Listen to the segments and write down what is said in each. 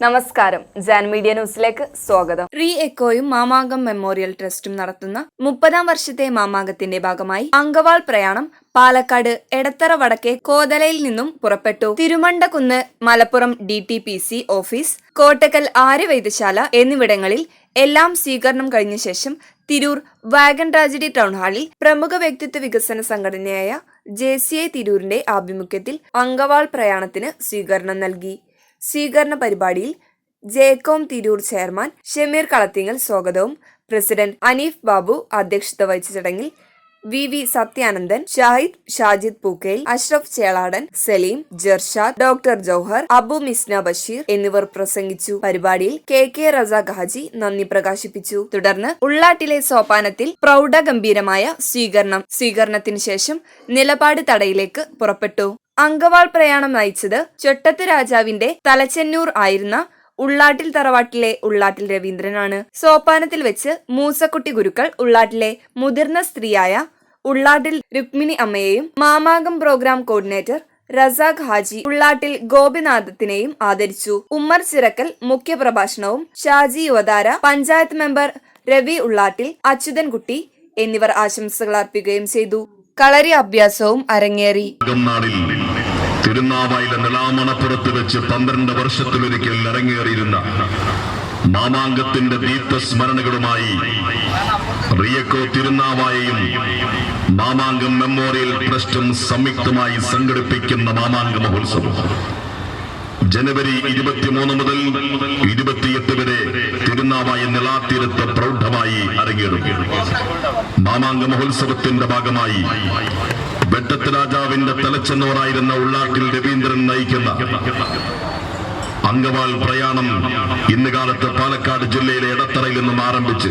നമസ്കാരം. ജാൻ മീഡിയ ന്യൂസിലേക്ക് സ്വാഗതം. റീ എക്കോയും മാമാങ്കം മെമ്മോറിയൽ ട്രസ്റ്റും നടത്തുന്ന മുപ്പതാം വർഷത്തെ മാമാങ്കത്തിന്റെ ഭാഗമായി അങ്കവാൾ പ്രയാണം പാലക്കാട് എടത്തറ വടക്കേ കോതലയിൽ നിന്നും പുറപ്പെട്ടു. Thirumandakunnu Malappuram D T P C office Kottakkal Arya Vaidya Sala എന്നിവിടങ്ങളിൽ എല്ലാം സ്വീകരണം കഴിഞ്ഞ ശേഷം തിരൂർ വാഗൺ ട്രാജഡി ടൗൺ ഹാളിൽ പ്രമുഖ വ്യക്തിത്വ വികസന സംഘടനയായ ജെ സി ഐ തിരൂരിന്റെ ആഭിമുഖ്യത്തിൽ അങ്കവാൾ പ്രയാണത്തിന് സ്വീകരണം നൽകി. സ്വീകരണ പരിപാടിയിൽ ജേക്കോം തിരൂർ ചെയർമാൻ ഷമീർ കളത്തിങ്ങൽ സ്വാഗതവും. പ്രസിഡന്റ് അനീഫ് ബാബു അധ്യക്ഷത വഹിച്ച ചടങ്ങിൽ V V Sathyanandan Shahid Shajid Pookkel Ashraf Cheladan Saleem Jarshad doctor Jouhar Abu Misna Basheer എന്നിവർ പ്രസംഗിച്ചു. പരിപാടിയിൽ കെ കെ റസാഖ് ഹാജി നന്ദി പ്രകാശിപ്പിച്ചു. തുടർന്ന് ഉള്ളാട്ടിലെ സോപാനത്തിൽ പ്രൗഢഗംഭീരമായ സ്വീകരണം സ്വീകരണത്തിന് ശേഷം നിലപാട് തടയിലേക്ക് പുറപ്പെട്ടു. അങ്കവാൾ പ്രയാണം നയിച്ചത് ചൊട്ടത്ത് രാജാവിന്റെ തലച്ചെന്നൂർ ആയിരുന്ന ഉള്ളാട്ടിൽ തറവാട്ടിലെ ഉള്ളാട്ടിൽ രവീന്ദ്രനാണ്. സോപാനത്തിൽ വെച്ച് മൂസക്കുട്ടി ഗുരുക്കൾ ഉള്ളാട്ടിലെ മുതിർന്ന സ്ത്രീയായ ഉള്ളാട്ടിൽ രുക്മിണി അമ്മയെയും മാമാകം പ്രോഗ്രാം കോർഡിനേറ്റർ റസാഖ് ഹാജി ഉള്ളാട്ടിൽ ഗോപിനാഥത്തിനെയും ആദരിച്ചു. ഉമ്മർ ചിറക്കൽ മുഖ്യപ്രഭാഷണവും ഷാജി യുവതാര പഞ്ചായത്ത് മെമ്പർ രവി ഉള്ളാട്ടിൽ അച്യുതൻകുട്ടി എന്നിവർ ആശംസകൾ അർപ്പിക്കുകയും ചെയ്തു. കളരി അഭ്യാസവും അരങ്ങേറി. തിരുനാവായിലെ നിലാമണപ്പുറത്ത് വെച്ച് പന്ത്രണ്ട് വർഷത്തിലൊരിക്കൽ അരങ്ങേറിയിരുന്ന മാമാങ്കത്തിന്റെ ദീപ്തസ്മരണകളുമായി റിയക്കോ തിരുനാവായയും മാമാങ്കം മെമ്മോറിയൽ ട്രസ്റ്റും സംയുക്തമായി സംഘടിപ്പിക്കുന്ന മാമാങ്ക മഹോത്സവം. ജനുവരി ഇരുപത്തിമൂന്ന് മുതൽ ഇരുപത്തിയെട്ട് വരെ തിരുനാവായ നിലാത്തീരത്ത് പ്രൗഢമായി അരങ്ങേറും. മാമാങ്ക മഹോത്സവത്തിന്റെ ഭാഗമായി വെട്ടത്ത് രാജാവിന്റെ തലച്ചെന്നോറായിരുന്ന ഉള്ളാട്ടിൽ രവീന്ദ്രൻ നയിക്കുന്ന അങ്കവാൾ പ്രയാണം ഇന്ന് കാലത്ത് പാലക്കാട് ജില്ലയിലെ ഇടത്തറയിൽ നിന്നും ആരംഭിച്ച്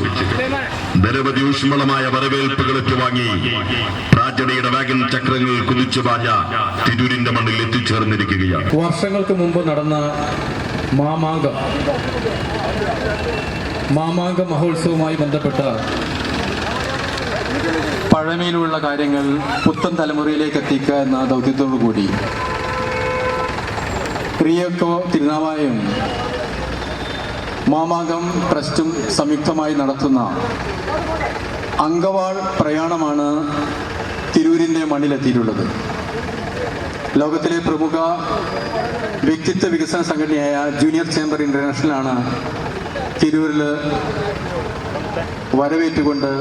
നിരവധി ഊഷ്മളമായ വരവേൽപ്പുകൾ ഏറ്റുവാങ്ങി ട്രാജഡിയുടെ വാഗൻ ചക്രങ്ങൾ കുതിച്ചു പാഞ്ഞ തിരൂരിന്റെ മണ്ണിൽ എത്തിച്ചേർന്നിരിക്കുകയാണ്. വർഷങ്ങൾക്ക് മുമ്പ് നടന്ന മാമാങ്ക മാമാങ്ക മഹോത്സവവുമായി ബന്ധപ്പെട്ട പഴമയിലുള്ള കാര്യങ്ങൾ പുത്തൻ തലമുറയിലേക്ക് എത്തിക്കുക എന്ന ദൗത്യത്തോടു കൂടി ക്രിയക്കോ തിരുനാവായും മാമാകം ട്രസ്റ്റും സംയുക്തമായി നടത്തുന്ന അങ്കവാൾ പ്രയാണമാണ് തിരൂരിന്റെ മണ്ണിലെത്തിയിട്ടുള്ളത്. ലോകത്തിലെ പ്രമുഖ വ്യക്തിത്വ വികസന സംഘടനയായ ജൂനിയർ ചേംബർ ഇന്റർനാഷണലാണ് തിരൂരിൽ വരവേറ്റുകൊണ്ട്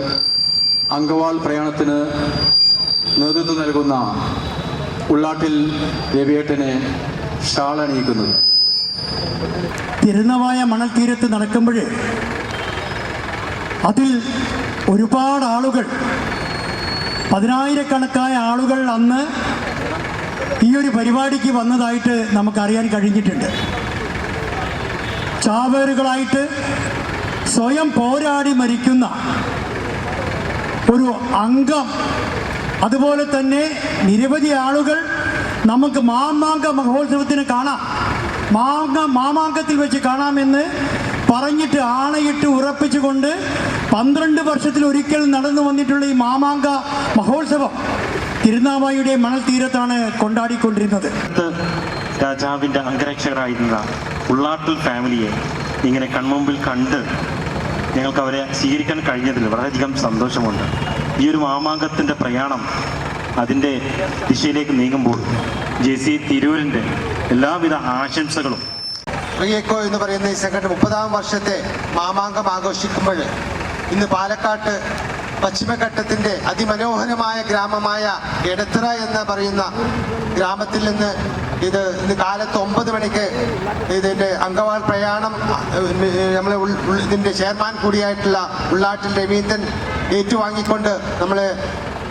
അങ്കവാൾ പ്രയാണത്തിന് നേതൃത്വം നൽകുന്ന ഉള്ളാട്ടിൽ രവിയേട്ടനെ ശാളണിയിക്കുന്നത് തിരുനവായ മണൽ തീരത്ത് നടക്കുമ്പോൾ അതിൽ ഒരുപാട് ആളുകൾ പതിനായിരക്കണക്കായ ആളുകൾ അന്ന് ഈ ഒരു പരിപാടിക്ക് വന്നതായിട്ട് നമുക്കറിയാൻ കഴിഞ്ഞിട്ടുണ്ട്. ചാവേറുകളായിട്ട് സ്വയം പോരാടി മരിക്കുന്ന ഒരു അംഗം. അതുപോലെ തന്നെ നിരവധി ആളുകൾ നമുക്ക് മാമാങ്ക മഹോത്സവത്തിന് കാണാം. മാങ്ക മാമാങ്കത്തിൽ വെച്ച് കാണാമെന്ന് പറഞ്ഞിട്ട് ആണയിട്ട് ഉറപ്പിച്ചുകൊണ്ട് പന്ത്രണ്ട് വർഷത്തിൽ ഒരിക്കൽ നടന്നു വന്നിട്ടുള്ള ഈ മാമാങ്ക മഹോത്സവം തിരുനാവായിയുടെ മണൽ തീരത്താണ് കൊണ്ടാടിക്കൊണ്ടിരുന്നത് രാജാവിന്റെ അംഗരക്ഷകരായിരുന്ന ഉള്ളാട്ടിൽ ഫാമിലിയെ ഇങ്ങനെ കൺമുമ്പിൽ കണ്ട് ഞങ്ങൾക്ക് അവരെ സ്വീകരിക്കാൻ കഴിഞ്ഞതിൽ വളരെയധികം സന്തോഷമുണ്ട്. ഈ ഒരു മാമാങ്കത്തിന്റെ പ്രയാണം അതിന്റെ ദിശയിലേക്ക് നീങ്ങുമ്പോൾ ജെ സി തിരൂരിന്റെ എല്ലാവിധ ആശംസകളും. റിയക്കോ എന്ന് പറയുന്ന ഈ സംഘടന മുപ്പതാം വർഷത്തെ മാമാങ്കം ആഘോഷിക്കുമ്പോൾ ഇന്ന് പാലക്കാട്ട് പശ്ചിമഘട്ടത്തിന്റെ അതിമനോഹരമായ ഗ്രാമമായ എടത്തറ എന്ന് പറയുന്ന ഗ്രാമത്തിൽ നിന്ന് ഇത് ഇന്ന് കാലത്ത് ഒമ്പത് മണിക്ക് ഇതിന്റെ അങ്കവാൾ പ്രയാണം നമ്മളെ ഇതിന്റെ ചെയർമാൻ കൂടിയായിട്ടുള്ള ഉള്ളാട്ടിൽ രവീന്ദ്രൻ ഏറ്റുവാങ്ങിക്കൊണ്ട് നമ്മൾ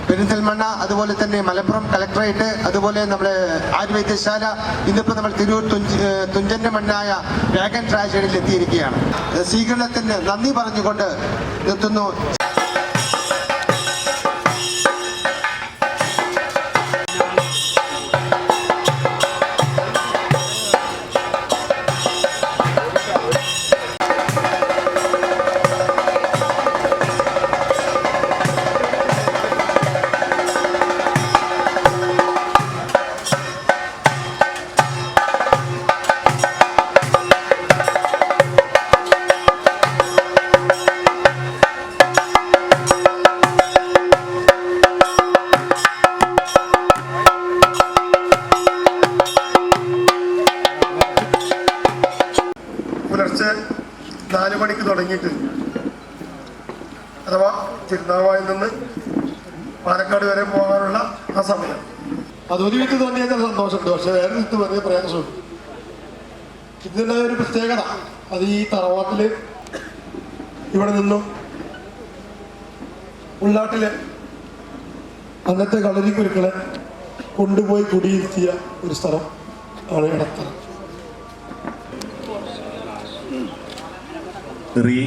പെരിന്തൽമണ്ണ അതുപോലെ തന്നെ മലപ്പുറം കളക്ടറേറ്റ് അതുപോലെ നമ്മുടെ ആയുർവേദ്യശാല ഇന്നിപ്പോൾ നമ്മൾ തിരൂർ തുഞ്ചന്റെ മണ്ണായ വാഗൻ ട്രാജഡിയിൽ എത്തിയിരിക്കുകയാണ് സ്വീകരണത്തിന് നന്ദി പറഞ്ഞുകൊണ്ട് നിർത്തുന്നു. നാല് മണിക്ക് തുടങ്ങിയിട്ട്. അഥവാ തിരുനാവായിൽ നിന്ന് പാലക്കാട് വരെ പോകാനുള്ള ആ സമയം. അത് ഒരു വിധത്തിൽ തോന്നിയാൽ സന്തോഷമുണ്ട്. പക്ഷെ വേറെ വിധത്തിൽ വലിയ പ്രയാസമുണ്ട്. ഇതിന്റെ ഒരു പ്രത്യേകത. അത് ഈ തറവാട്ടിൽ ഇവിടെ നിന്നും ഉള്ളാട്ടിലെ അന്നത്തെ കളരി കുരുക്കളെ കൊണ്ടുപോയി കുടിയിരുത്തിയ ഒരു സ്ഥലം ആണ് ഇടത്തറ റീ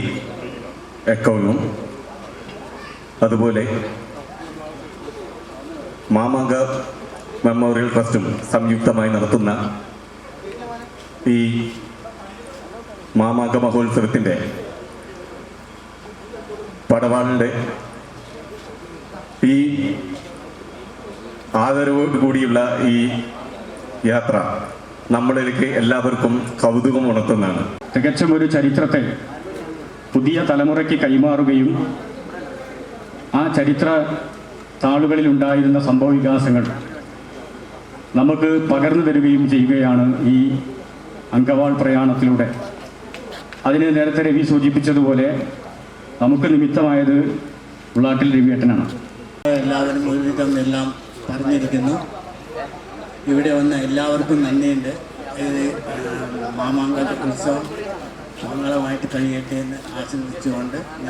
എക്കോയും അതുപോലെ മാമാങ്ക മെമ്മോറിയൽ ട്രസ്റ്റും സംയുക്തമായി നടത്തുന്ന ഈ മാമാങ്ക മഹോത്സവത്തിന്റെ പടവാളിന്റെ ഈ ആദരവോട് കൂടിയുള്ള ഈ യാത്ര നമ്മളിലേക്ക് എല്ലാവർക്കും കൗതുകം ഉണർത്തുന്നതാണ്. തികച്ചും ഒരു ചരിത്രത്തെ പുതിയ തലമുറയ്ക്ക് കൈമാറുകയും ആ ചരിത്ര താളുകളിൽ ഉണ്ടായിരുന്ന സംഭവ വികാസങ്ങൾ നമുക്ക് പകർന്നു തരികയും ചെയ്യുകയാണ് ഈ അങ്കവാൾ പ്രയാണത്തിലൂടെ. അതിന് നേരത്തെ രവി സൂചിപ്പിച്ചതുപോലെ നമുക്ക് നിമിത്തമായത് ഉള്ളാട്ടിൽ രവിയേട്ടനാണ്. എല്ലാവരും ഒരുവിധം എല്ലാം പറഞ്ഞിരിക്കുന്നു. ഇവിടെ വന്ന എല്ലാവർക്കും നന്ദിയുണ്ട്. ഇത് മാമാങ്ക ഉത്സവം മംഗളമായിട്ട് കഴിയട്ടെ എന്ന് ആശംസിച്ചുകൊണ്ട് ഞാൻ